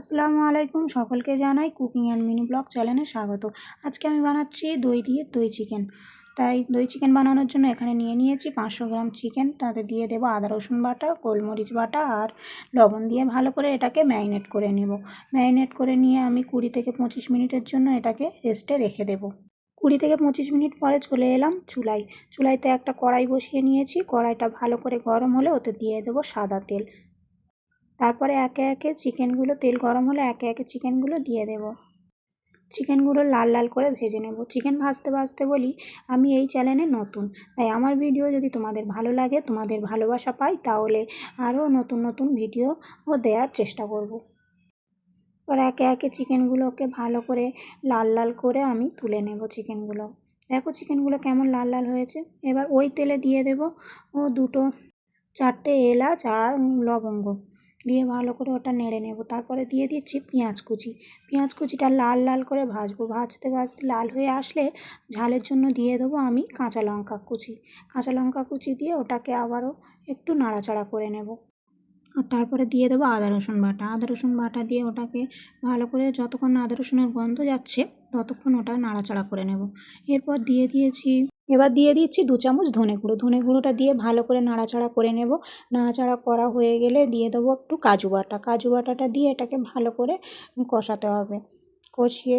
আসসালামু আলাইকুম সকলকে জানাই কুকিং অ্যান্ড মিনি ব্লগ চ্যানেলে স্বাগত। আজকে আমি বানাচ্ছি দই দিয়ে দই চিকেন। তাই দই চিকেন বানানোর জন্য এখানে নিয়ে নিয়েছি পাঁচশো গ্রাম চিকেন। তাতে দিয়ে দেবো আদা, রসুন বাটা, গোলমরিচ বাটা আর লবণ দিয়ে ভালো করে এটাকে ম্যারিনেট করে নেব। ম্যারিনেট করে নিয়ে আমি কুড়ি থেকে পঁচিশ মিনিটের জন্য এটাকে রেস্টে রেখে দেবো। কুড়ি থেকে পঁচিশ মিনিট পরে চলে এলাম চুলায়। চুলাইতে একটা কড়াই বসিয়ে নিয়েছি। কড়াইটা ভালো করে গরম হলে ওতে দিয়ে দেবো সাদা তেল। তারপরে একে একে চিকেনগুলো, তেল গরম হলে একে একে চিকেনগুলো দিয়ে দেব। চিকেনগুলো লাল লাল করে ভেজে নেব। চিকেন ভাজতে ভাজতে বলি, আমি এই চ্যানেলে নতুন। তাই আমার ভিডিও যদি তোমাদের ভালো লাগে, তোমাদের ভালোবাসা পাই, তাহলে আরও নতুন নতুন ভিডিও ও দেওয়ার চেষ্টা করব। এবার একে একে চিকেনগুলোকে ভালো করে লাল লাল করে আমি তুলে নেব চিকেনগুলো। দেখো চিকেনগুলো কেমন লাল লাল হয়েছে। এবার ওই তেলে দিয়ে দেব ও দুটো, চারটে এলাচ আর লবঙ্গ। দিয়ে ভালো করে ওটা নেড়ে নেব। তারপরে দিয়ে দিচ্ছি পেঁয়াজ কুচি। পেঁয়াজ কুচিটা লাল লাল করে ভাজবো। ভাজতে ভাজতে লাল হয়ে আসলে ঝালের জন্য দিয়ে দেবো আমি কাঁচা লঙ্কা কুচি। কাঁচা লঙ্কা কুচি দিয়ে ওটাকে আবারও একটু নাড়াচাড়া করে নেব। আর তারপরে দিয়ে দেবো আদা, রসুন বাটা। আদা, রসুন বাটা দিয়ে ওটাকে ভালো করে যতক্ষণ আদা, রসুনের গন্ধ যাচ্ছে, ততক্ষণ ওটা নাড়াচাড়া করে নেব। এরপর দিয়ে দিয়েছি, এবার দিয়ে দিচ্ছি দু চামচ ধনে গুঁড়ো। ধনে গুঁড়োটা দিয়ে ভালো করে নাড়াচাড়া করে নেব। নাড়াচাড়া করা হয়ে গেলে দিয়ে দেবো একটু কাজু বাটা। কাজু বাটাটা দিয়ে এটাকে ভালো করে কষাতে হবে। কষিয়ে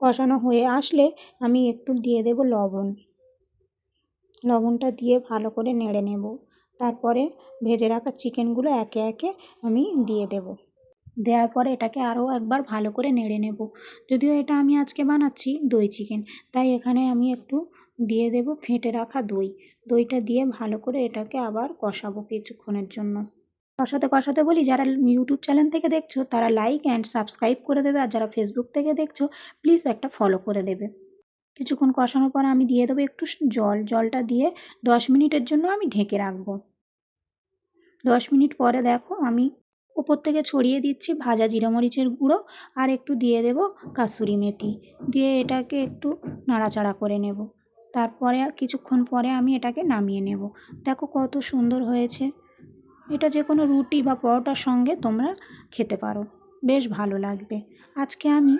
কষানো হয়ে আসলে আমি একটু দিয়ে দেব লবণ। লবণটা দিয়ে ভালো করে নেড়ে নেব। তারপরে ভেজে রাখা চিকেনগুলো একে একে আমি দিয়ে দেব। দেওয়ার পরে এটাকে আরও একবার ভালো করে নেড়ে নেব। যদিও এটা আমি আজকে বানাচ্ছি দই চিকেন, তাই এখানে আমি একটু দিয়ে দেব ফেটে রাখা দই। দইটা দিয়ে ভালো করে এটাকে আবার কষাবো কিছুক্ষণের জন্য। কষাতে কষাতে বলি, যারা ইউটিউব চ্যানেল থেকে দেখছ, তারা লাইক অ্যান্ড সাবস্ক্রাইব করে দেবে, আর যারা ফেসবুক থেকে দেখছ প্লিজ একটা ফলো করে দেবে। কিছুক্ষণ কষানোর পর আমি দিয়ে দেবো একটু জল। জলটা দিয়ে দশ মিনিটের জন্য আমি ঢেকে রাখব। দশ মিনিট পরে দেখো আমি ওপর থেকে ছড়িয়ে দিচ্ছি ভাজা জিরা মরিচের গুঁড়ো আর একটু দিয়ে দেব কাসুরি মেথি। দিয়ে এটাকে একটু নাড়াচাড়া করে নেব। তারপরে কিছুক্ষণ পরে আমি এটাকে নামিয়ে নেব। দেখো কত সুন্দর হয়েছে। এটা যে কোনো রুটি বা পরোটার সঙ্গে তোমরা খেতে পারো। বেশ ভালো লাগবে। আজকে আমি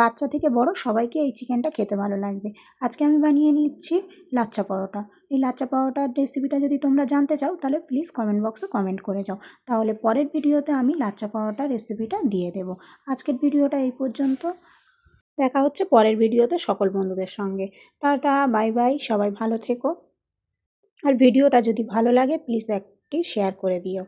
বাচ্চা থেকে বড় সবাইকে এই চিকেনটা খেতে ভালো লাগবে। আজকে আমি বানিয়ে নিচ্ছি লাচ্চা পরোটা। এই লাচ্চা পরোটার রেসিপিটা যদি তোমরা জানতে চাও, তাহলে প্লিজ কমেন্ট বক্সে কমেন্ট করে যাও। তাহলে পরের ভিডিওতে আমি লাচ্চা পরোটার রেসিপিটা দিয়ে দেব। আজকের ভিডিওটা এই পর্যন্ত। দেখা হচ্ছে পরের ভিডিওতে সকল বন্ধুদের সঙ্গে। টাটা, বাই বাই, সবাই ভালো থেকো। আর ভিডিওটা যদি ভালো লাগে প্লিজ একটি শেয়ার করে দিও।